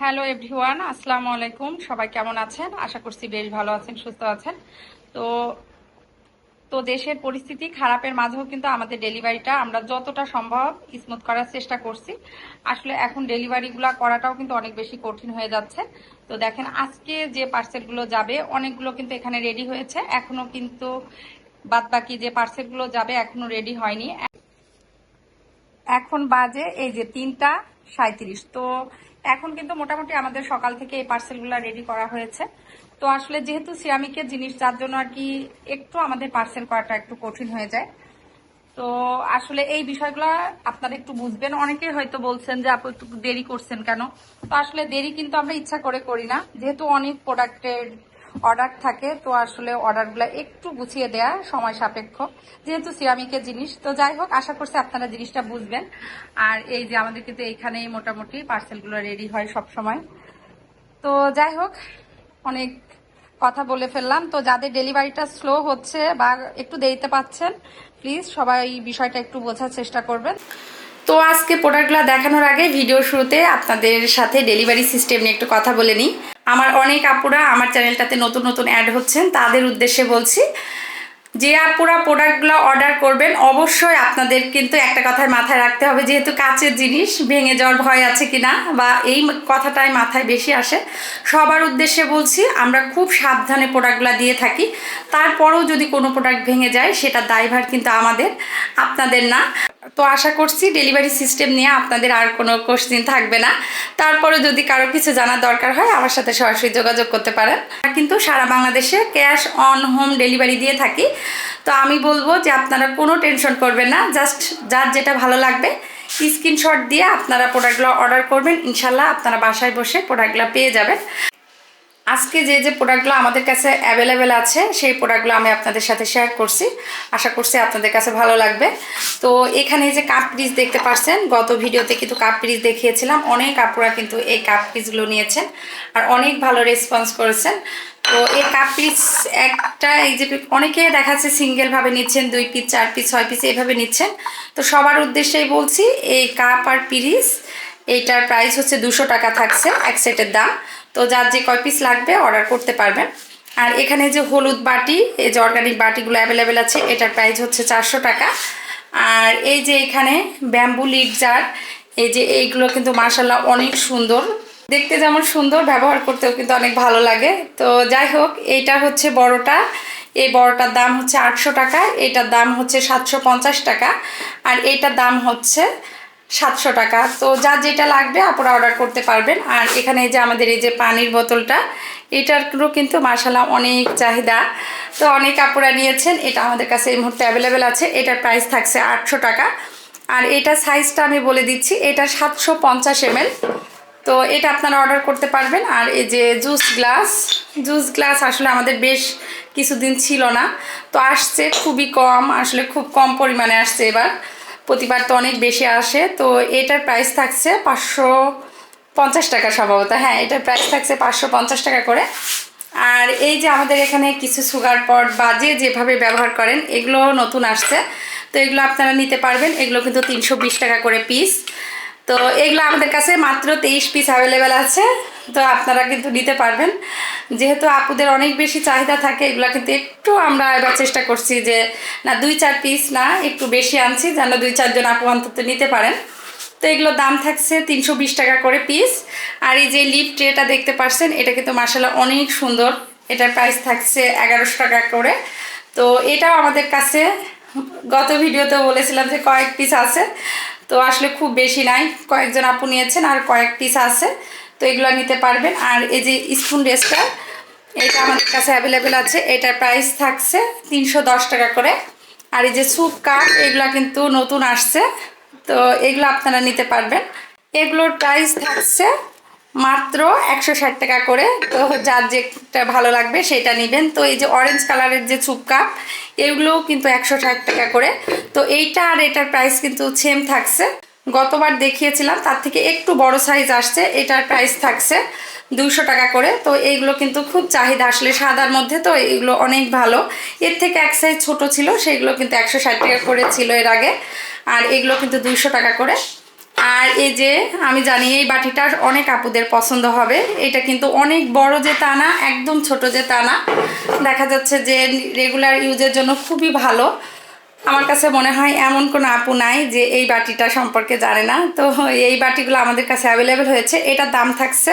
Hello everyone আসসালামু আলাইকুম সবাই কেমন আছেন? আশা করছি বেশ ভালো আছেন, সুস্থ আছেন। তো তো দেশের পরিস্থিতি খারাপের মাঝেও কিন্তু আমাদের ডেলিভারিটা আমরা যতটা সম্ভব স্মুথ করার চেষ্টা করছি। আসলে এখন ডেলিভারিগুলো করাটাও কিন্তু অনেক বেশি কঠিন হয়ে যাচ্ছে। তো দেখেন, আজকে যে পার্সেলগুলো যাবে, অনেকগুলো কিন্তু এখানে রেডি হয়েছে। এখনও কিন্তু বাদ বাকি যে পার্সেলগুলো যাবে, এখনও রেডি হয়নি। এখন বাজে এই যে তিনটা সাঁত্রিশ তো এখন কিন্তু মোটামুটি আমাদের সকাল থেকে এই পার্সেলগুলো রেডি করা হয়েছে। তো আসলে যেহেতু সিরামিকের জিনিস, যার জন্য আর কি একটু আমাদের পার্সেল করাটা একটু কঠিন হয়ে যায়। তো আসলে এই বিষয়গুলো আপনারা একটু বুঝবেন। অনেকে হয়তো বলছেন যে, আপু, একটু দেরি করছেন কেন? তো আসলে দেরি কিন্তু আমরা ইচ্ছা করে করি না। যেহেতু অনেক প্রোডাক্টের অর্ডার থাকে, তো আসলে অর্ডারগুলো একটু গুছিয়ে দেয়া সময় সাপেক্ষ। যেহেতু সিরামিকের জিনিস, তো যাই হোক, আশা করছি আপনারা জিনিসটা বুঝবেন। আর এই যে আমাদের কিন্তু এইখানেই মোটামুটি পার্সেলগুলো রেডি হয় সব সময় তো যাই হোক, অনেক কথা বলে ফেললাম। তো যাদের ডেলিভারিটা স্লো হচ্ছে বা একটু দেরিতে পাচ্ছেন, প্লিজ সবাই বিষয়টা একটু বোঝার চেষ্টা করবেন। তো আজকে প্রোডাক্টগুলো দেখানোর আগে ভিডিও শুরুতে আপনাদের সাথে ডেলিভারি সিস্টেম নিয়ে একটু কথা বলে নিই। আমার অনেক আপুরা আমার চ্যানেলটাতে নতুন নতুন অ্যাড হচ্ছেন, তাদের উদ্দেশ্যে বলছি, যে আপুরা প্রোডাক্টগুলো অর্ডার করবেন, অবশ্যই আপনাদের কিন্তু একটা কথায় মাথায় রাখতে হবে, যেহেতু কাচের জিনিস ভেঙে যাওয়ার ভয় আছে কিনা বা এই কথাটাই মাথায় বেশি আসে, সবার উদ্দেশ্যে বলছি, আমরা খুব সাবধানে প্রোডাক্টগুলো দিয়ে থাকি, তারপরেও যদি কোনো প্রোডাক্ট ভেঙে যায়, সেটা দায়ভার কিন্তু আমাদের, আপনাদের না। তো আশা করছি ডেলিভারি সিস্টেম নিয়ে আপনাদের আর কোনো কোশ্চিন থাকবে না। তারপরে যদি কারও কিছু জানার দরকার হয়, আমার সাথে সরাসরি যোগাযোগ করতে পারেন। কিন্তু সারা বাংলাদেশে ক্যাশ অন হোম ডেলিভারি দিয়ে থাকি। তো আমি বলব যে আপনারা কোনো টেনশন করবেন না, জাস্ট যার যেটা ভালো লাগবে, স্ক্রিনশট দিয়ে আপনারা প্রোডাক্টগুলো অর্ডার করবেন। ইনশাল্লাহ আপনারা বাসায় বসে প্রোডাক্টগুলো পেয়ে যাবেন। আজকে যে যে প্রোডাক্টগুলো আমাদের কাছে অ্যাভেলেবেল আছে, সেই প্রোডাক্টগুলো আমি আপনাদের সাথে শেয়ার করছি। আশা করছি আপনাদের কাছে ভালো লাগবে। তো এখানে যে কাপ পিস দেখতে পাচ্ছেন, গত ভিডিওতে কিন্তু কাপ পিস দেখিয়েছিলাম। অনেক আপুরা কিন্তু এই কাপ পিসগুলো নিয়েছেন আর অনেক ভালো রেসপন্স করেছেন। তো এই কাপ পিস একটা এই যে অনেকে দেখাচ্ছে সিঙ্গেলভাবে নিচ্ছেন, দুই পিস চার পিস ছয় পিস এইভাবে নিচ্ছেন। তো সবার উদ্দেশ্যেই বলছি, এই কাপ আর পিরিস এইটার প্রাইস হচ্ছে দুশো টাকা থাকছে, এক সেটের দাম। তো যার যে কয় পিস লাগবে অর্ডার করতে পারবেন আর এখানে যে হলুদ বাটি, এই যে অর্গানিক বাটিগুলো অ্যাভেলেবেল আছে, এটার প্রাইস হচ্ছে চারশো টাকা। আর এই যে এখানে ব্যাম্বু লিড জার এই যে এইগুলো কিন্তু মার্শাল্লাহ অনেক সুন্দর। দেখতে যেমন সুন্দর, ব্যবহার করতেও কিন্তু অনেক ভালো লাগে। তো যাই হোক, এইটা হচ্ছে বড়টা। এই বড়টার দাম হচ্ছে আটশো টাকা, এটার দাম হচ্ছে সাতশো পঞ্চাশ টাকা। আর এইটার দাম হচ্ছে সাতশো টাকা। তো যা যেটা লাগবে আপনারা অর্ডার করতে পারবেন। আর এখানে যে আমাদের এই যে পানির বোতলটা, এটারও কিন্তু মার্শাল্লাহ অনেক চাহিদা। তো অনেক আপুরা নিয়েছেন, এটা আমাদের কাছে এই মুহূর্তে অ্যাভেলেবেল আছে। এটার প্রাইস থাকছে আটশো টাকা। আর এটা সাইজটা আমি বলে দিচ্ছি, এটা সাতশো পঞ্চাশ এমএল। তো এটা আপনারা অর্ডার করতে পারবেন। আর এই যে জুস গ্লাস জুস গ্লাস আসলে আমাদের বেশ কিছুদিন ছিল না। তো আসছে খুবই কম, আসলে খুব কম পরিমাণে আসছে এবার। প্রতিবার তো অনেক বেশি আসে, তো এটার প্রাইস থাকছে পাঁচশো পঞ্চাশ টাকা সম্ভবত। হ্যাঁ এটার প্রাইস থাকছে পাঁচশো পঞ্চাশ টাকা করে। আর এই যে আমাদের এখানে কিছু সুগার পট বা যে যেভাবে ব্যবহার করেন, এগুলো নতুন আসছে। তো এগুলো আপনারা নিতে পারবেন। এগুলো কিন্তু তিনশো বিশ টাকা করে পিস তো এগুলো আমাদের কাছে মাত্র তেইশ পিস অ্যাভেলেবেল আছে। তো আপনারা কিন্তু নিতে পারবেন। যেহেতু আপুদের অনেক বেশি চাহিদা থাকে, এগুলো কিন্তু একটু আমরা এবার চেষ্টা করছি যে, না, দুই চার পিস না, একটু বেশি আনছি, যেন দুই চারজন আপু অন্তত নিতে পারেন। তো এগুলো দাম থাকছে তিনশো বিশ টাকা করে পিস আর এই যে লিপ ট্রেটা দেখতে পাচ্ছেন এটা কিন্তু মার্শাল্লাহ অনেক সুন্দর। এটার প্রাইস থাকছে এগারোশো টাকা করে। তো এটাও আমাদের কাছে, গত ভিডিওতে বলেছিলাম যে কয়েক পিস আছে। তো আসলে খুব বেশি নাই, কয়েকজন আপু নিয়েছেন আর কয়েক পিস আছে। তো এগুলো নিতে পারবেন। আর এই যে স্পুন ড্রেসটা, এটা আমাদের কাছে অ্যাভেলেবেল আছে। এটার প্রাইস থাকছে তিনশো দশ টাকা করে। আর এই যে স্যুপ কাপ এগুলো কিন্তু নতুন আসছে। তো এগুলো আপনারা নিতে পারবেন। এগুলোর প্রাইস থাকছে মাত্র একশো ষাট টাকা করে। তো যার যেটা ভালো লাগবে সেটা নেবেন। তো এই যে অরেঞ্জ কালারের যে চুপ কাপ এগুলোও কিন্তু একশো ষাট টাকা করে। তো এইটা আর এটার প্রাইস কিন্তু সেম থাকছে। গতবার দেখিয়েছিলাম, তার থেকে একটু বড় সাইজ আসছে, এটার প্রাইস থাকছে দুশো টাকা করে। তো এইগুলো কিন্তু খুব চাহিদা, আসলে সাদার মধ্যে তো এগুলো অনেক ভালো। এর থেকে এক সাইজ ছোটো ছিল সেগুলো কিন্তু একশো ষাট টাকা করে ছিল এর আগে, আর এগুলো কিন্তু দুইশো টাকা করে। আর এই যে, আমি জানি এই বাটিটা অনেক আপুদের পছন্দ হবে, এটা কিন্তু অনেক বড় যে তা না, একদম ছোট যে তা না। দেখা যাচ্ছে যে রেগুলার ইউজের জন্য খুবই ভালো। আমার কাছে মনে হয় এমন কোনো আপু নাই যে এই বাটিটা সম্পর্কে জানে না। তো এই বাটিগুলো আমাদের কাছে অ্যাভেলেবেল হয়েছে। এটার দাম থাকছে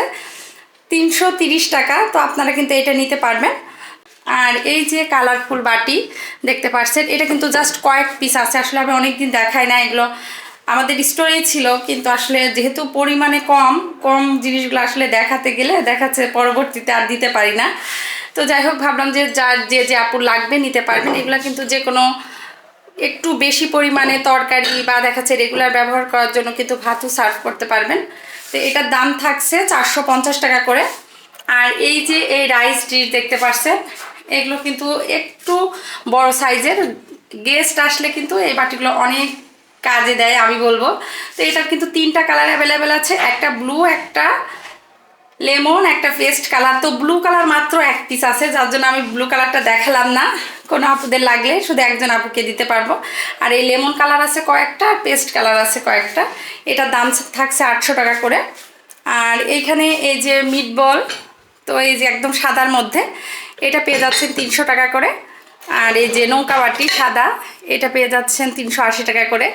তিনশো টাকা, তো আপনারা কিন্তু এটা নিতে পারবেন। আর এই যে কালারফুল বাটি দেখতে পাচ্ছেন, এটা কিন্তু জাস্ট কয়েক পিস আছে। আসলে আমি অনেকদিন দেখাই না এগুলো। আমাদের স্টোরে ছিল, কিন্তু আসলে যেহেতু পরিমাণে কম কম জিনিসগুলো আসলে দেখাতে গেলে দেখাচ্ছে পরবর্তীতে আর দিতে পারি না। তো যাই হোক, ভাবলাম যে যার যে যে আপুর লাগবে নিতে পারবেন। এগুলো কিন্তু যে কোনো একটু বেশি পরিমাণে তরকারি বা দেখাচ্ছে রেগুলার ব্যবহার করার জন্য কিন্তু ভাতও সার্ভ করতে পারবেন। তো এটার দাম থাকছে চারশো পঞ্চাশ টাকা করে। আর এই যে এই রাইস ডিশ দেখতে পাচ্ছেন এগুলো কিন্তু একটু বড় সাইজের গেস্ট আসলে কিন্তু এই বাটিগুলো অনেক কাজে দেয়, আমি বলব। তো এটা কিন্তু তিনটা কালার অ্যাভেলেবেল আছে, একটা ব্লু একটা লেমন, একটা পেস্ট কালার। তো ব্লু কালার মাত্র এক পিস আছে, যার জন্য আমি ব্লু কালারটা দেখালাম না। কোনো আপুদের লাগলে শুধু একজন আপুকে দিতে পারব। আর এই লেমন কালার আছে কয়েকটা, আর পেস্ট কালার আছে কয়েকটা। এটার দাম থাকছে আটশো টাকা করে। আর এইখানে এই যে মিট বল তো এই যে একদম সাদার মধ্যে, এটা পেয়ে যাচ্ছেন তিনশো টাকা করে। আর এই যে নৌকা বাটি সাদা, এটা পেয়ে যাচ্ছেন তিনশো আশি টাকা করে।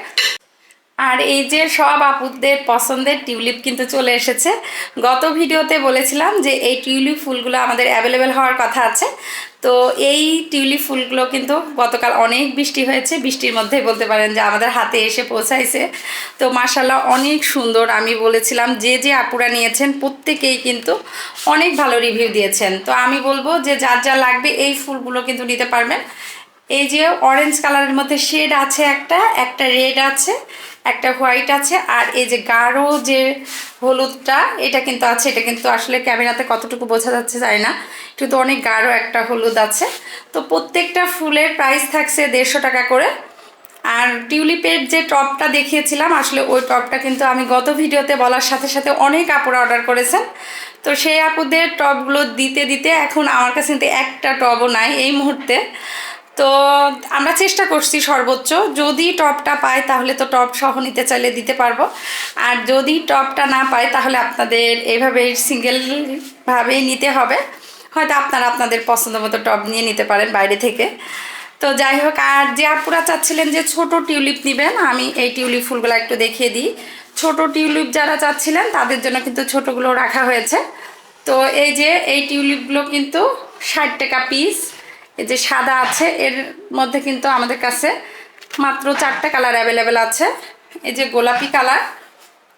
আর এই যে সব আপুদের পছন্দের টিউলিপ কিন্তু চলে এসেছে। গত ভিডিওতে বলেছিলাম যে এই টিউলিপ ফুলগুলো আমাদের অ্যাভেলেবেল হওয়ার কথা আছে। তো এই টিউলিপ ফুলগুলো কিন্তু গতকাল অনেক বৃষ্টি হয়েছে। বৃষ্টির মধ্যেই বলতে পারেন যে আমাদের হাতে এসে পৌঁছাইছে। তো মাসাল্লাহ অনেক সুন্দর আমি বলেছিলাম যে যে আপুরা নিয়েছেন প্রত্যেকেই কিন্তু অনেক ভালো রিভিউ দিয়েছেন। তো আমি বলব যে যার যা লাগবে এই ফুলগুলো কিন্তু নিতে পারবেন। এই যে অরেঞ্জ কালারের মধ্যে শেড আছে একটা একটা রেড আছে, একটা হোয়াইট আছে, আর এই যে গাঢ় যে হলুদটা, এটা কিন্তু আছে, এটা কিন্তু আসলে ক্যামেরাতে কতটুকু বোঝা যাচ্ছে জানি না কিন্তু অনেক গাঢ় একটা হলুদ আছে। তো প্রত্যেকটা ফুলের প্রাইস থাকছে দেড়শো টাকা করে। আর টিউলিপের যে টপটা দেখিয়েছিলাম, আসলে ওই টপটা কিন্তু আমি গত ভিডিওতে বলার সাথে সাথে অনেক আপুরা অর্ডার করেছেন। তো সেই আপুদের টপগুলো দিতে দিতে এখন আমার কাছে কিন্তু একটা টবও নাই এই মুহূর্তে। তো আমরা চেষ্টা করছি সর্বোচ্চ। যদি টপটা পাই তাহলে তো টপ সহ নিতে চাইলে দিতে পারব। আর যদি টপটা না পাই তাহলে আপনাদের এইভাবে সিঙ্গেলভাবেই নিতে হবে। হয়তো আপনারা আপনাদের পছন্দ মতো টপ নিয়ে নিতে পারেন বাইরে থেকে। তো যাই হোক, আর যে আপুরা চাচ্ছিলেন যে ছোট টিউলিপ নেবেন, আমি এই টিউলিপ ফুলগুলো একটু দেখিয়ে দিই। ছোট টিউলিপ যারা চাচ্ছিলেন, তাদের জন্য কিন্তু ছোটোগুলো রাখা হয়েছে। তো এই যে, এই টিউলিপগুলো কিন্তু ষাট টাকা পিস এই যে সাদা আছে, এর মধ্যে কিন্তু আমাদের কাছে মাত্র চারটা কালার অ্যাভেলেবেল আছে। এই যে গোলাপি কালার,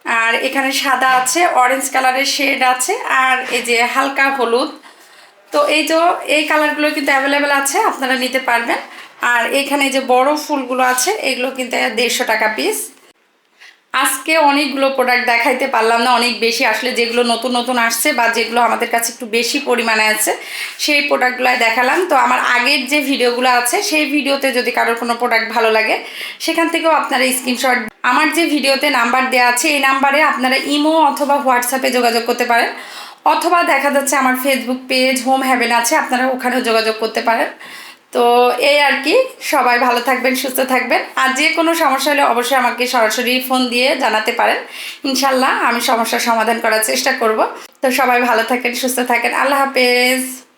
আর এখানে সাদা আছে অরেঞ্জ কালারের শেড আছে, আর এই যে হালকা হলুদ। তো এই যে এই কালারগুলো কিন্তু অ্যাভেলেবেল আছে, আপনারা নিতে পারবেন। আর এখানে যে বড় ফুলগুলো আছে, এগুলো কিন্তু দেড়শো টাকা পিস আজকে অনেকগুলো প্রোডাক্ট দেখাইতে পারলাম না, অনেক বেশি আসলে যেগুলো নতুন নতুন আসছে বা যেগুলো আমাদের কাছে একটু বেশি পরিমাণে আছে, সেই প্রোডাক্টগুলোই দেখালাম। তো আমার আগের যে ভিডিওগুলো আছে, সেই ভিডিওতে যদি কারোর কোনো প্রোডাক্ট ভালো লাগে, সেখান থেকেও আপনারা স্ক্রিনশট আমার যে ভিডিওতে নাম্বার দেওয়া আছে, এই নাম্বারে আপনারা ইমো অথবা হোয়াটসঅ্যাপে যোগাযোগ করতে পারেন। অথবা দেখা যাচ্ছে আমার ফেসবুক পেজ হোম হ্যাভেন আছে, আপনারা ওখানেও যোগাযোগ করতে পারেন। তো এই আর কি, সবাই ভালো থাকবেন, সুস্থ থাকবেন। আর যে কোনো সমস্যা হলে অবশ্যই আমাকে সরাসরি ফোন দিয়ে জানাতে পারেন। ইনশাল্লাহ আমি সমস্যার সমাধান করার চেষ্টা করব। তো সবাই ভালো থাকেন, সুস্থ থাকেন। আল্লাহ হাফেজ।